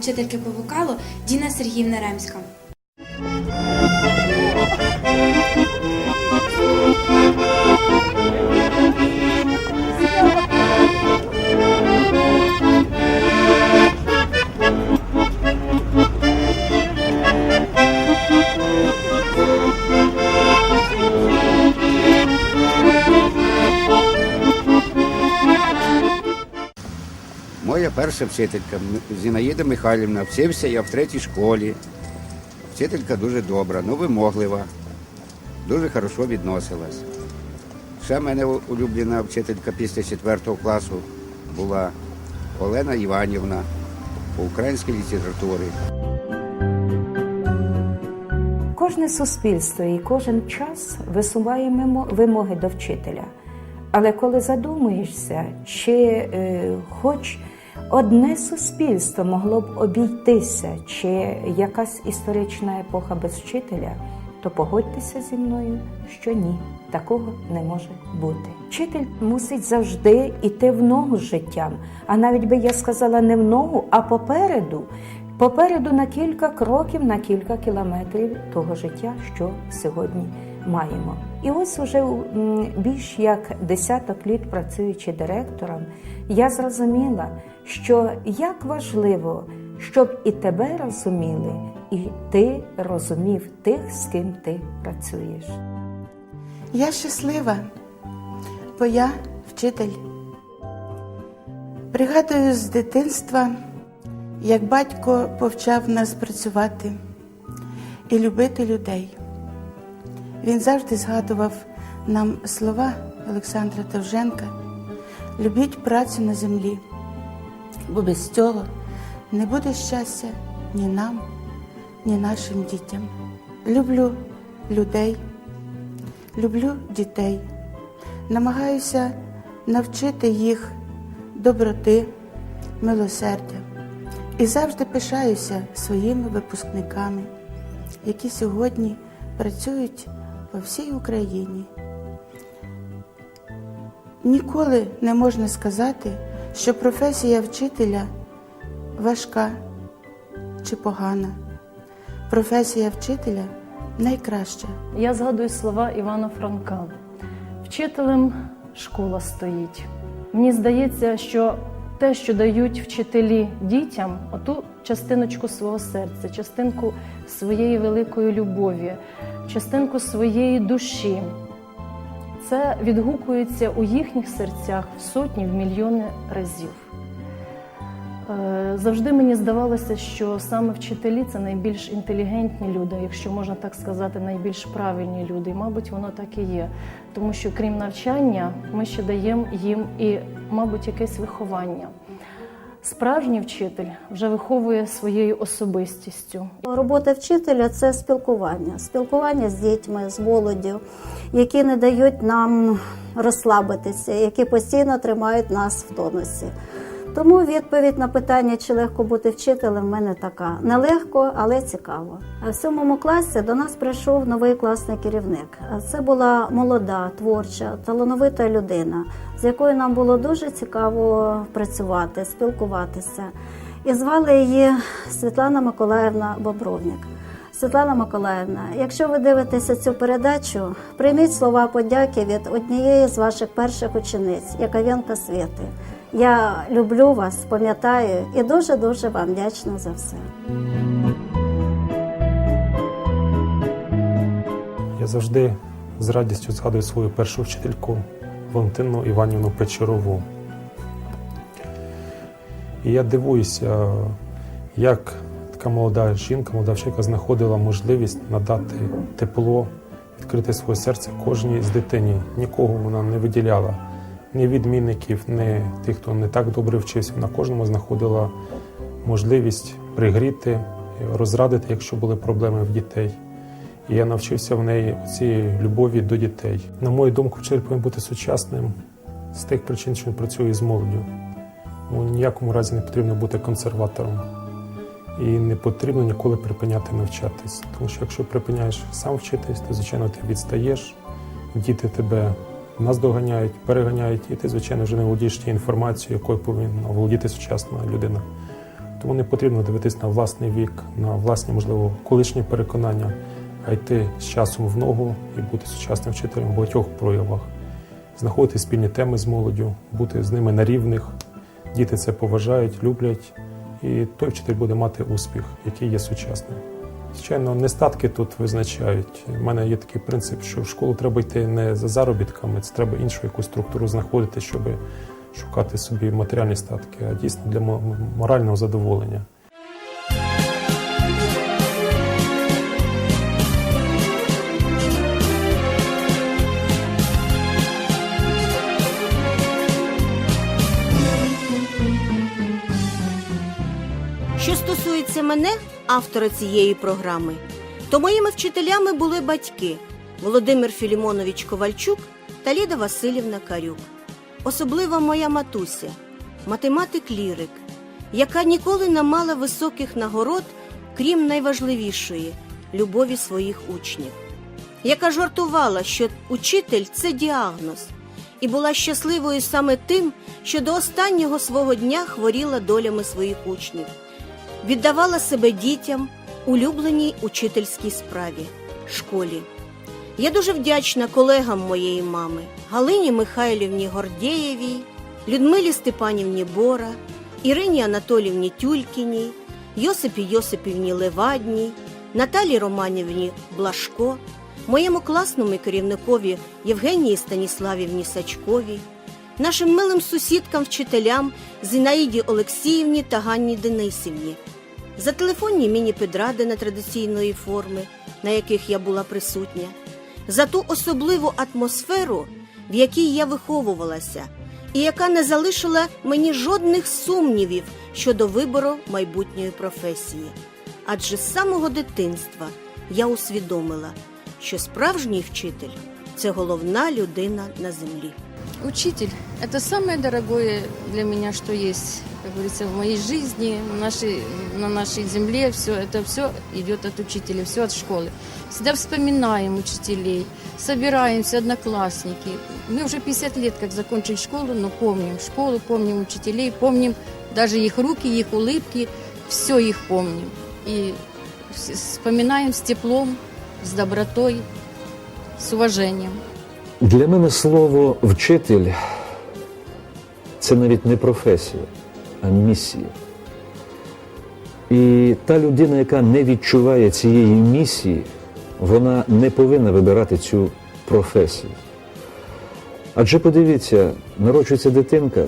Вчительки по вокалу Діна Сергіївна Ремська. Перша вчителька Зінаїда Михайлівна. Вчився я в третій школі. Вчителька дуже добра, ну вимоглива, дуже хорошо відносилась. Ще мене улюблена вчителька після четвертого класу була Олена Іванівна по українській літературі. Кожне суспільство і кожен час висуває вимоги до вчителя. Але коли задумуєшся, чи е, хоч одне суспільство могло б обійтися, чи якась історична епоха без вчителя, то погодьтеся зі мною, що ні, такого не може бути. Вчитель мусить завжди йти в ногу з життям, а навіть би я сказала не в ногу, а попереду. Попереду на кілька кроків, на кілька кілометрів того життя, що сьогодні маємо. І ось уже більш як десяток літ працюючи директором, я зрозуміла, що як важливо, щоб і тебе розуміли, і ти розумів тих, з ким ти працюєш. Я щаслива, бо я вчитель. Пригадую з дитинства, як батько повчав нас працювати і любити людей. Він завжди згадував нам слова Олександра Довженка любіть працю на землі, бо без цього не буде щастя ні нам, ні нашим дітям. Люблю людей люблю дітей, намагаюся навчити їх доброти, милосердя і завжди пишаюся своїми випускниками, які сьогодні працюють по всій Україні. Ніколи не можна сказати, що професія вчителя важка чи погана. Професія вчителя найкраща. Я згадую слова Івана Франка. Вчителем школа стоїть. Мені здається, що те, що дають вчителі дітям, оту частиночку свого серця, частинку своєї великої любові, частинку своєї душі, це відгукується у їхніх серцях в сотні, в мільйони разів. Е, Завжди мені здавалося, що саме вчителі це найбільш інтелігентні люди, якщо можна так сказати, найбільш правильні люди. І, мабуть, воно так і є. Тому що крім навчання, ми ще даємо їм і, мабуть, якесь виховання. Справжній вчитель вже виховує своєю особистістю. Робота вчителя це спілкування, спілкування з дітьми, з молоддю, які не дають нам розслабитися, які постійно тримають нас в тонусі. Тому відповідь на питання, чи легко бути вчителем, в мене така: нелегко, але цікаво. В сьомому класі до нас прийшов новий класний керівник. Це була молода, творча, талановита людина, з якою нам було дуже цікаво працювати, спілкуватися. І звали її Світлана Миколаївна Бобровник. Світлана Миколаївна, якщо ви дивитеся цю передачу, прийміть слова подяки від однієї з ваших перших учениць, Яковенка Світи. Я люблю вас, пам'ятаю і дуже дуже вам вдячна за все. Я завжди з радістю згадую свою першу вчительку Валентину Іванівну Печерову. І я дивуюся, як така молода жінка, молода вчителька знаходила можливість надати тепло, відкрити своє серце кожній з дитині. Нікого вона не виділяла, ні відмінників, ні тих, хто не так добре вчився. Вона кожному знаходила можливість пригріти, розрадити, якщо були проблеми в дітей. І я навчився в неї цієї любові до дітей. На мою думку, вчитель повинен бути сучасним з тих причин, що він працює з молоддю. Йому ніякому разі не потрібно бути консерватором. І не потрібно ніколи припиняти навчатись. Тому що якщо припиняєш сам вчитись, то звичайно ти відстаєш, діти тебе наздоганяють, переганяють, і ти, звичайно, вже не володієш тією інформацією, якою повинна володіти сучасна людина. Тому не потрібно дивитись на власний вік, на власні, можливо, колишні переконання, а йти з часом в ногу і бути сучасним вчителем в багатьох проявах, знаходити спільні теми з молоддю, бути з ними на рівних. Діти це поважають, люблять, і той вчитель буде мати успіх, який є сучасним. Звичайно, нестатки тут визначають. У мене є такий принцип, що в школу треба йти не за заробітками, це треба іншу якусь структуру знаходити, щоб шукати собі матеріальні статки, а дійсно для мо- морального задоволення. Що стосується мене, автора цієї програми, то моїми вчителями були батьки Володимир Філімонович Ковальчук та Ліда Васильівна Карюк. Особливо моя матуся, математик-лірик, яка ніколи не мала високих нагород, крім найважливішої любові своїх учнів, яка жартувала, що учитель це діагноз, і була щасливою саме тим, що до останнього свого дня хворіла долями своїх учнів віддавала себе дітям, улюбленій учительській справі школі. Я дуже вдячна колегам моєї мами Галині Михайлівні Гордєєвій, Людмилі Степанівні Бора, Ірині Анатолівні Тюлькіній, Йосипі Йосипівні Левадній, Наталі Романівні Блашко, моєму класному керівникові Євгенії Станіславівні Сачковій, нашим милим сусідкам, вчителям Зінаїді Олексіївні та Ганні Денисівні, за телефонні міні-педради нетрадиційної форми, на яких я була присутня, за ту особливу атмосферу, в якій я виховувалася, і яка не залишила мені жодних сумнівів щодо вибору майбутньої професії. Адже з самого дитинства я усвідомила, що справжній вчитель це головна людина на землі. Учитель – это самое дорогое для меня, что есть, как говорится, в моей жизни, в нашей, на нашей земле. Все это все идет от учителя, все от школы. Всегда вспоминаем учителей, собираемся, одноклассники. Мы уже 50 лет, как закончили школу, но помним школу, помним учителей, помним даже их руки, их улыбки, все их помним. И с- вспоминаем с теплом, с добротой, с уважением. Для мене слово вчитель це навіть не професія, а місія. І та людина, яка не відчуває цієї місії, вона не повинна вибирати цю професію. Адже подивіться, народжується дитинка,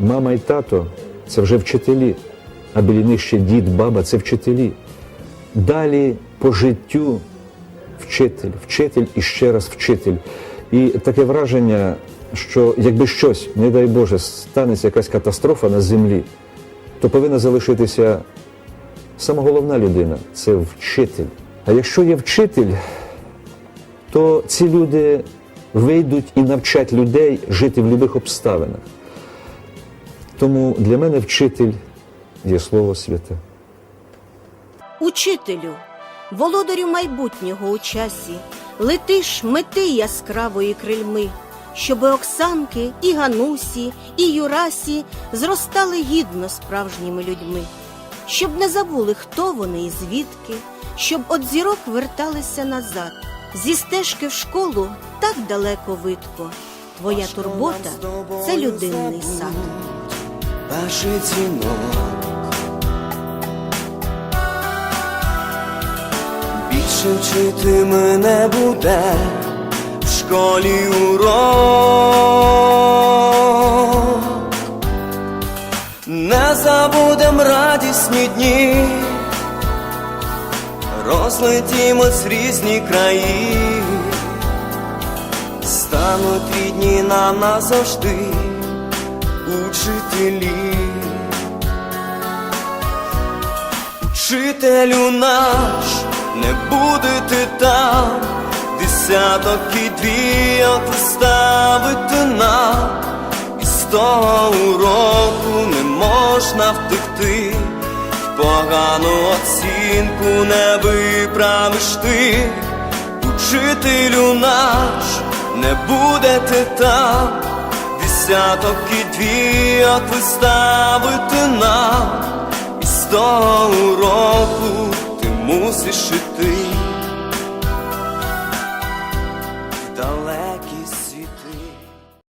мама і тато це вже вчителі, а біля них ще дід, баба це вчителі. Далі по життю вчитель, вчитель і ще раз вчитель. І таке враження, що якби щось, не дай Боже, станеться якась катастрофа на землі, то повинна залишитися сама головна людина це вчитель. А якщо є вчитель, то ці люди вийдуть і навчать людей жити в будь-яких обставинах. Тому для мене вчитель є слово святе. Учителю, володарю майбутнього у часі, летиш мети яскравої крильми, щоби Оксанки і Ганусі, і Юрасі зростали гідно справжніми людьми, щоб не забули, хто вони і звідки, щоб от зірок верталися назад. Зі стежки в школу так далеко видко. Твоя турбота це людинний сад. перший дзвінок. Більше вчити мене буде школі урок. Не забудем радісні дні, розлетімось різні краї, стануть рідні нам назавжди учителі. Учителю наш, не будете там, десяток і двійок ставити нам, і з того уроку не можна втекти, погану оцінку не виправиш ти, учителю наш, не будете там десяток і двійок ви ставите нам, і з до уроку ти мусиш іти